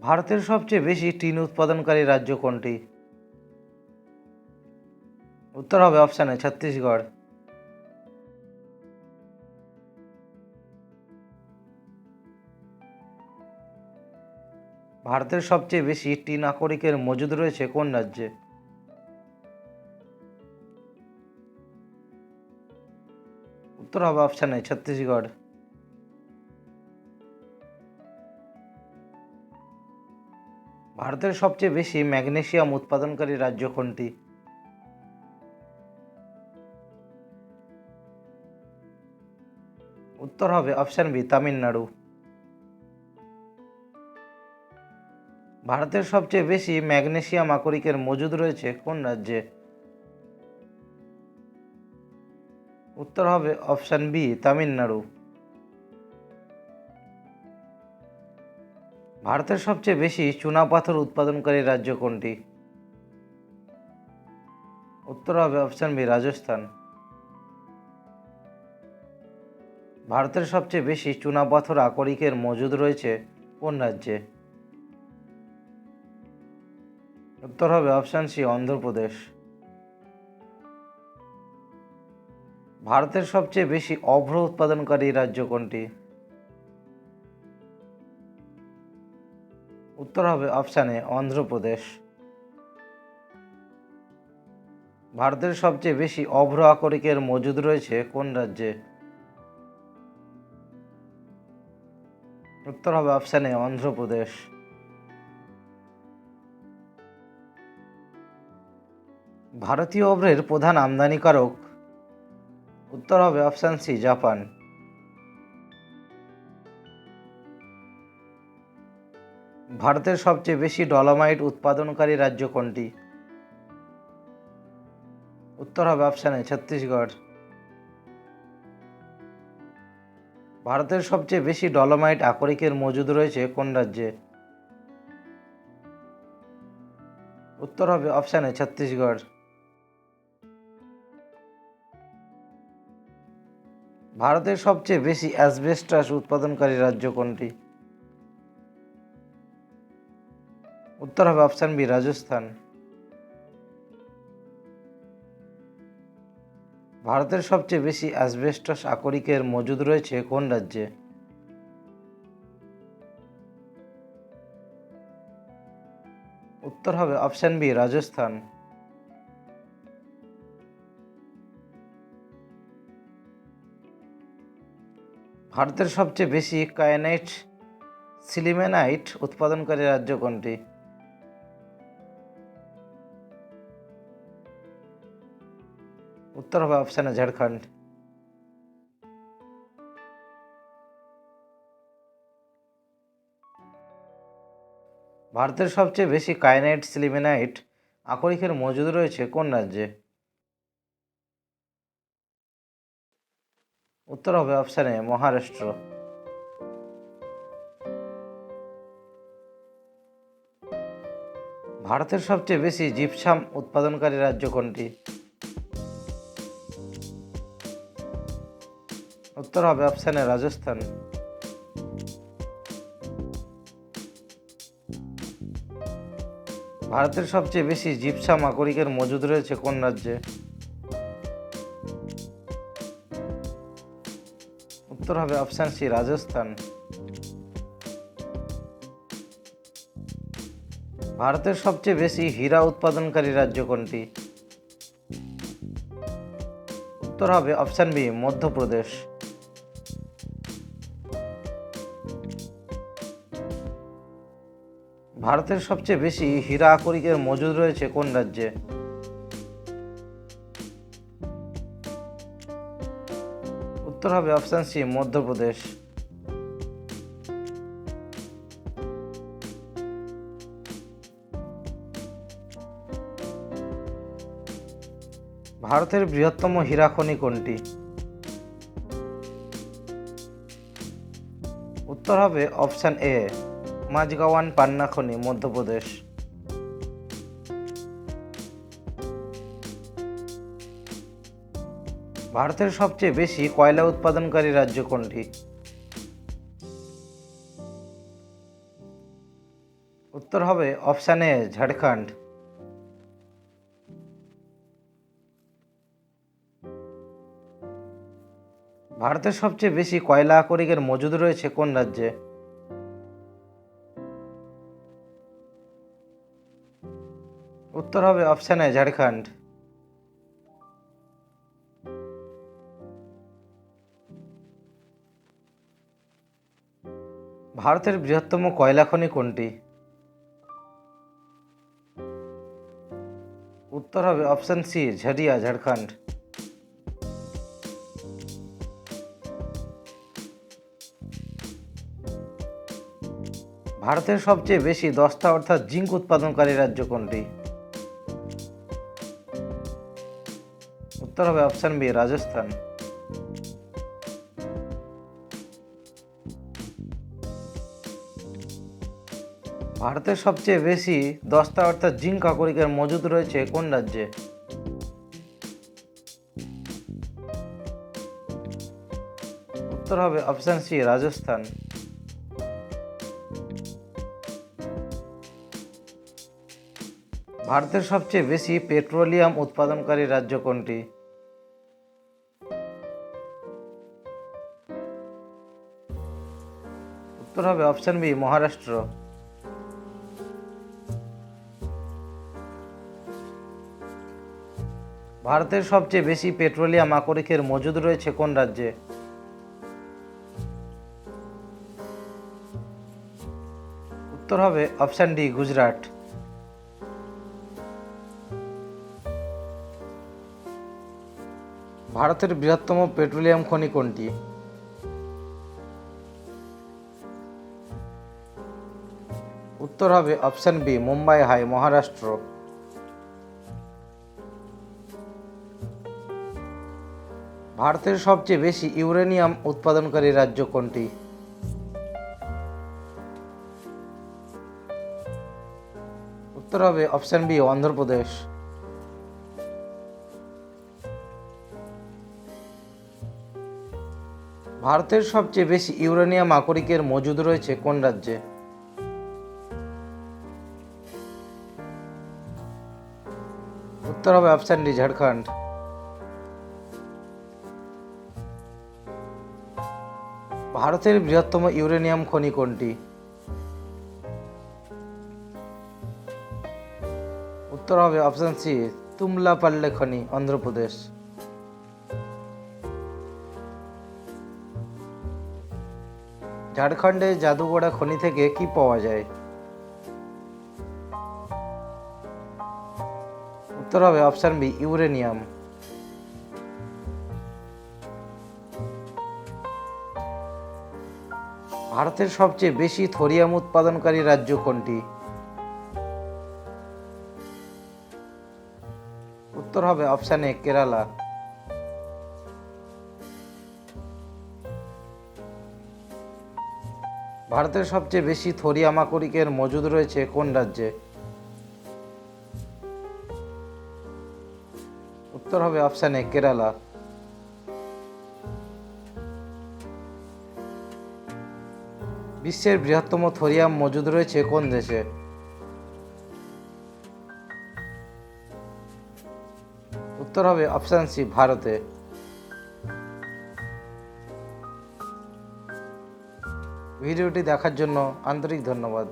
ভারতের সবচেয়ে বেশি টিন উৎপাদনকারী রাজ্য কোনটি? উত্তর হবে অপশানে ছত্তিশগড়। ভারতের সবচেয়ে বেশি টিন নাগরিকের মজুদ রয়েছে কোন রাজ্যে? উত্তর হবে অপশানে ছত্তিশগড়। ভারতের সবচেয়ে বেশি ম্যাগনেশিয়াম উৎপাদনকারী রাজ্য কোনটি? উত্তর হবে অপশান বি, তামিলনাড়ু। ভারতের সবচেয়ে বেশি ম্যাগনেশিয়াম আকরিকের মজুদ রয়েছে কোন রাজ্যে? উত্তর হবে অপশান বি, তামিলনাড়ু। ভারতের সবচেয়ে বেশি চুনাপাথর উৎপাদনকারী রাজ্য কোনটি? উত্তর হবে অপশান বি রাজস্থান। ভারতের সবচেয়ে বেশি চুনাপাথর আকরিকের মজুদ রয়েছে কোন রাজ্যে? উত্তর হবে অপশান সি অন্ধ্রপ্রদেশ। ভারতের সবচেয়ে বেশি অভ্র উৎপাদনকারী রাজ্য কোনটি? উত্তর হবে অপশানে অন্ধ্রপ্রদেশ। ভারতের সবচেয়ে বেশি অভ্র আকরিকের মজুদ রয়েছে কোন রাজ্যে? উত্তর হবে অপশানে অন্ধ্রপ্রদেশ। ভারতীয় অভ্রের প্রধান আমদানিকারক, উত্তর হবে অপশান সি জাপান। ভারতের সবচেয়ে বেশি ডলোমাইট উৎপাদনকারী রাজ্য কোনটি? উত্তর হবে অপশানে ছত্তিশগড়। ভারতের সবচেয়ে বেশি ডলোমাইট আকরিকের মজুদ রয়েছে কোন রাজ্যে? উত্তর হবে অপশানে ছত্তিশগড়। ভারতের সবচেয়ে বেশি অ্যাসবেস্টাস উৎপাদনকারী রাজ্য কোনটি? উত্তর হবে অপশান বি, রাজস্থান। ভারতের সবচেয়ে বেশি অ্যাসবেস্টাস আকরিকের মজুদ রয়েছে কোন রাজ্যে? উত্তর হবে অপশান বি, রাজস্থান। ভারতের সবচেয়ে বেশি কায়ানাইট সিলিমেনাইট উৎপাদনকারী রাজ্য কোনটি? উত্তর হবে অপশানে ঝাড়খণ্ড। ভারতের সবচেয়ে বেশি কায়ানাইট, সিলিমেনাইট আকরিকের মজুদ রয়েছে কোন রাজ্যে? উত্তর হবে অপশানে মহারাষ্ট্র। ভারতের সবচেয়ে বেশি জিপসাম উৎপাদনকারী রাজ্য কোনটি? উত্তর হবে অপশানে রাজস্থান। ভারতের সবচেয়ে বেশি জিপসা আকরিকের মজুদ রয়েছে কোন রাজ্যে? উত্তর হবে অপশান সি, রাজস্থান। ভারতের সবচেয়ে বেশি হীরা উৎপাদনকারী রাজ্য কোনটি? উত্তর হবে অপশান বি, মধ্যপ্রদেশ। ভারতের সবচেয়ে বেশি হীরা আকরিকের মজুদ রয়েছে কোন রাজ্যে? উত্তর হবে অপশান সি, মধ্যপ্রদেশ। ভারতের বৃহত্তম হীরা খনি কোনটি? উত্তর হবে অপশান এ। মাঝগাওয়ান, পান্না, খনি, মধ্যপ্রদেশ। ভারতের সবচেয়ে বেশি কয়লা উৎপাদনকারী রাজ্য কোনটি? উত্তর হবে অপশান ঝাড়খণ্ড। ভারতের সবচেয়ে বেশি কয়লা আকরিকের মজুদ রয়েছে কোন রাজ্যে? উত্তর হবে অপশান এ ঝাড়খণ্ড ভারতের বৃহত্তম কয়লা খনি কোনটি? উত্তর হবে অপশান সি ঝরিয়া ঝাড়খণ্ড ভারতের সবচেয়ে বেশি দস্তা অর্থাৎ জিঙ্ক উৎপাদনকারী রাজ্য কোনটি? উত্তর হবে অপশান বি, রাজস্থান। ভারতের সবচেয়ে বেশি দস্তা অর্থাৎ জিঙ্ক আকরিকের মজুদ রয়েছে কোন রাজ্যে? উত্তর হবে অপশান সি, রাজস্থান। ভারতের সবচেয়ে বেশি পেট্রোলিয়াম উৎপাদনকারী রাজ্য কোনটি? উত্তর হবে অপশন বি, মহারাষ্ট্র। ভারতের সবচেয়ে বেশি পেট্রোলিয়াম আকরিকের মজুদ রয়েছে কোন রাজ্যে? উত্তর হবে অপশন ডি, গুজরাট। ভারতের বৃহত্তম পেট্রোলিয়াম খনি কোনটি? উত্তর হবে option B, Mumbai High, Maharashtra. ভারতের সবচেয়ে বেশি ইউরেনিয়াম উৎপাদনকারী রাজ্য কোনটি? উত্তর হবে অপশন বি, অন্ধ্রপ্রদেশ। ভারতের সবচেয়ে বেশি ইউরেনিয়াম আকরিকের মজুদ রয়েছে কোন রাজ্যে? উত্তর হবে অপশন ডি, ঝাড়খণ্ড। ভারতের বৃহত্তম ইউরেনিয়াম খনি কোনটি? উত্তর হবে অপশন সি, তুমলাপাল্লে খনি, অন্ধ্রপ্রদেশ। ঝাড়খণ্ডে জাদুগড়া খনি থেকে কি পাওয়া যায়? উত্তর হবে অপশন বি, ইউরেনিয়াম। ভারতের সবচেয়ে বেশি থোরিয়াম উৎপাদনকারী রাজ্য কোনটি? উত্তর হবে অপশন এ, কেরালা। ভারতের সবচেয়ে বেশি থোরিয়াম আকরিকের মজুদ রয়েছে কোন রাজ্যে? উত্তর হবে অপশন এ কেরালা। বিশ্বের বৃহত্তম থোরিয়াম মজুদ রয়েছে কোন দেশে? উত্তর হবে অপশান সি ভারতে। ভিডিওটি দেখার জন্য আন্তরিক ধন্যবাদ।